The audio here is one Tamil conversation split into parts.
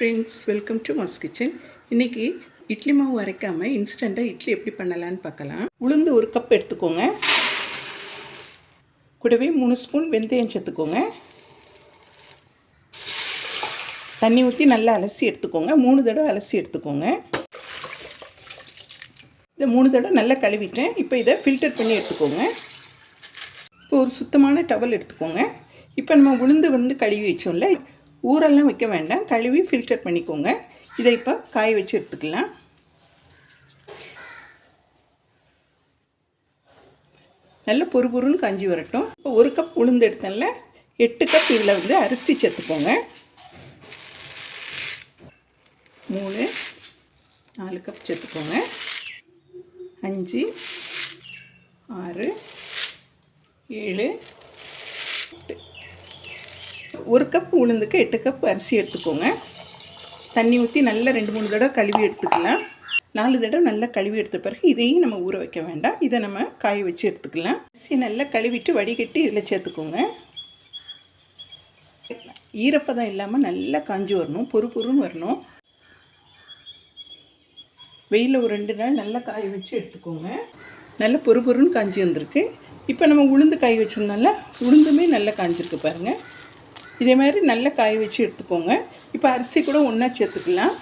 Friends welcome to mass kitchen இன்றைக்கி இட்லி மாவு அரைக்காமல் இன்ஸ்டண்ட்டாக இட்லி எப்படி பண்ணலான்னு பார்க்கலாம். உளுந்து ஒரு கப் எடுத்துக்கோங்க. கூடவே மூணு ஸ்பூன் வெந்தயம் சேர்த்துக்கோங்க. தண்ணி ஊற்றி நல்லா அலசி எடுத்துக்கோங்க. மூணு தடவை அலசி எடுத்துக்கோங்க. இதை மூணு தடவை நல்லா கழுவிட்டேன். இப்போ இதை ஃபில்டர் பண்ணி எடுத்துக்கோங்க. இப்போ ஒரு சுத்தமான டவல் எடுத்துக்கோங்க. இப்போ நம்ம உளுந்து வந்து கழுவி வச்சோம்ல ஊரெல்லாம் வைக்க வேண்டாம். கழுவி ஃபில்டர் பண்ணிக்கோங்க. இதை இப்போ காய வச்சு எடுத்துக்கலாம். நல்ல பொறு பொருன்னு காஞ்சி வரட்டும். இப்போ ஒரு கப் உளுந்து எடுத்தேன்ல. எட்டு கப் இதில் வந்து அரிசி சேர்த்துக்கோங்க. மூணு நாலு கப் சேர்த்துக்கோங்க. அஞ்சு ஆறு ஏழு ஒரு கப் உளுந்துக்கு எட்டு கப் அரிசி எடுத்துக்கோங்க. தண்ணி ஊற்றி நல்லா ரெண்டு மூணு தடவை கழுவி எடுத்துக்கலாம். நாலு தடவை நல்லா கழுவி எடுத்த பிறகு இதையும் நம்ம ஊற வைக்க வேண்டாம். இதை நம்ம காய வச்சு எடுத்துக்கலாம். அரிசி நல்லா கழுவிட்டு வடிகட்டி இதில் சேர்த்துக்கோங்க. ஈரப்பதம் இல்லாமல் நல்லா காஞ்சி வரணும் பொறு பொறுன்னு வரணும். வெயிலில் ஒரு ரெண்டு நாள் நல்லா காய வச்சு எடுத்துக்கோங்க. நல்லா பொறு பொறுன்னு காஞ்சி வந்திருக்கு. இப்போ நம்ம உளுந்து காய வச்சுருந்தோம்ல உளுந்துமே நல்லா காஞ்சிருக்கு பாருங்கள் இதே மாதிரி நல்லா காய வச்சு எடுத்துக்கோங்க. இப்போ அரிசி கூட ஒன்றா சேர்த்துக்கலாம்.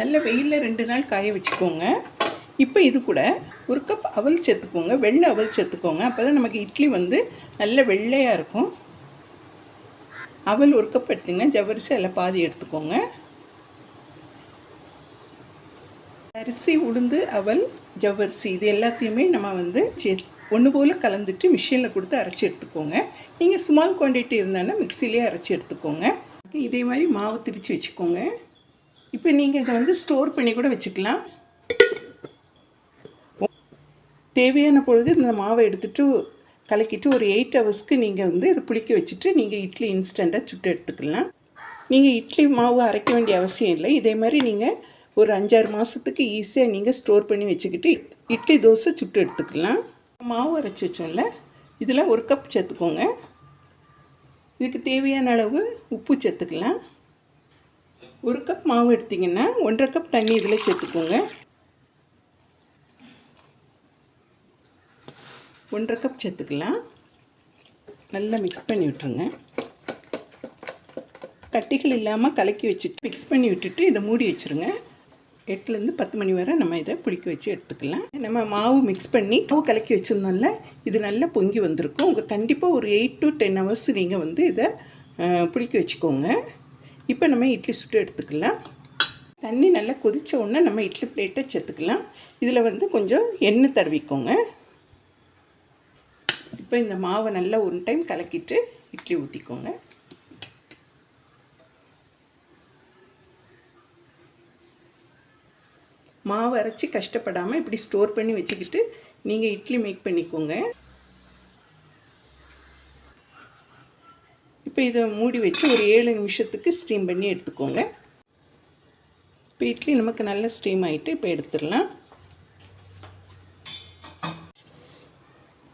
நல்ல வெயிலில் ரெண்டு நாள் காய வச்சுக்கோங்க. இப்போ இது கூட ஒரு கப் அவல் சேர்த்துக்கோங்க. வெள்ளை அவல் சேர்த்துக்கோங்க. அப்போ தான் நமக்கு இட்லி வந்து நல்ல வெள்ளையாக இருக்கும். அவல் ஒரு கப் எடுத்திங்கன்னா ஜவ்வரிசி அதில் பாதி எடுத்துக்கோங்க. அரிசி உளுந்து அவல் ஜவ்வரிசி இது எல்லாத்தையுமே நம்ம வந்து சேர்த்து ஒன்று போல் கலந்துட்டு மிஷினில் கொடுத்து அரைச்சி எடுத்துக்கோங்க. நீங்கள் ஸ்மால் குவான்டிட்டி இருந்தாலும் மிக்சிலேயே அரைச்சி எடுத்துக்கோங்க. இதே மாதிரி மாவு திரித்து வச்சுக்கோங்க. இப்போ நீங்கள் இதை வந்து ஸ்டோர் பண்ணி கூட வச்சுக்கலாம். தேவையான பொழுது இந்த மாவை எடுத்துகிட்டு கலக்கிட்டு ஒரு எயிட் ஹவர்ஸ்க்கு நீங்கள் வந்து இதை புளிக்க வச்சுட்டு நீங்கள் இட்லி இன்ஸ்டண்ட்டாக சுட்டு எடுத்துக்கலாம். நீங்கள் இட்லி மாவு அரைக்க வேண்டிய அவசியம் இல்லை. இதே மாதிரி நீங்கள் ஒரு அஞ்சாறு மாதத்துக்கு ஈஸியாக நீங்கள் ஸ்டோர் பண்ணி வச்சுக்கிட்டு இட்லி தோசை சுட்டு எடுத்துக்கலாம். மாவு அரைச்சி வச்சோம்ல இதில் ஒரு கப் சேர்த்துக்கோங்க. இதுக்கு தேவையான அளவு உப்பு சேர்த்துக்கலாம். ஒரு கப் மாவு எடுத்திங்கன்னா ஒன்றரை கப் தண்ணி இதில் சேர்த்துக்கோங்க. ஒன்றரை கப் சேர்த்துக்கலாம். நல்லா மிக்ஸ் பண்ணி விட்டுருங்க. கட்டிகள் இல்லாமல் கலக்கி வச்சுட்டு மிக்ஸ் பண்ணி விட்டுட்டு இதை மூடி வச்சுருங்க. எட்டுலேருந்து பத்து மணி வரை நம்ம இதை பிடிக்க வச்சு எடுத்துக்கலாம். நம்ம மாவு மிக்ஸ் பண்ணி மாவு கலக்கி வச்சுருந்தோம்ல இது நல்லா பொங்கி வந்திருக்கும். உங்கள் கண்டிப்பாக ஒரு எயிட் டு டென் ஹவர்ஸ் நீங்கள் வந்து இதை பிடிக்க வச்சுக்கோங்க. இப்போ நம்ம இட்லி சுட்டு எடுத்துக்கலாம். தண்ணி நல்லா கொதித்த உடனே நம்ம இட்லி பிளேட்டை சேர்த்துக்கலாம். இதில் வந்து கொஞ்சம் எண்ணெய் தடவிக்கோங்க. இப்போ இந்த மாவை நல்லா ஒன் டைம் கலக்கிட்டு இட்லி ஊற்றிக்கோங்க மாவு அரைச்சி கஷ்டப்படாமல் இப்படி ஸ்டோர் பண்ணி வச்சுக்கிட்டு நீங்கள் இட்லி மேக் பண்ணிக்கோங்க. இப்போ இதை மூடி வச்சு ஒரு ஏழு நிமிஷத்துக்கு ஸ்டீம் பண்ணி எடுத்துக்கோங்க. இப்போ இட்லி நமக்கு நல்ல ஸ்டீம் ஆகிட்டு இப்போ எடுத்துடலாம்.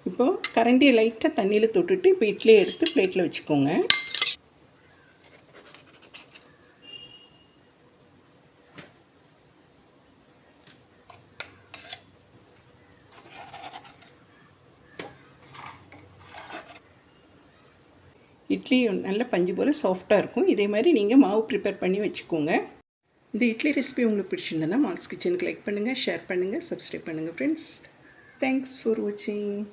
இப்போது கரண்டியை லைட்டாக தண்ணியில் தொட்டுட்டு இப்போ இட்லியை எடுத்து பிளேட்டில் வச்சுக்கோங்க. இட்லி நல்ல பஞ்சு போல் சாஃப்டாக இருக்கும். இதே மாதிரி நீங்கள் மாவு ப்ரிப்பேர் பண்ணி வச்சுக்கோங்க. இந்த இட்லி ரெசிபி உங்களுக்கு பிடிச்சிருந்தேன்னா மால்ஸ் கிச்சனுக்கு லைக் பண்ணுங்கள் ஷேர் பண்ணுங்கள் சப்ஸ்கிரைப் பண்ணுங்கள் ஃப்ரெண்ட்ஸ் தேங்க்ஸ் ஃபார் வாட்சிங்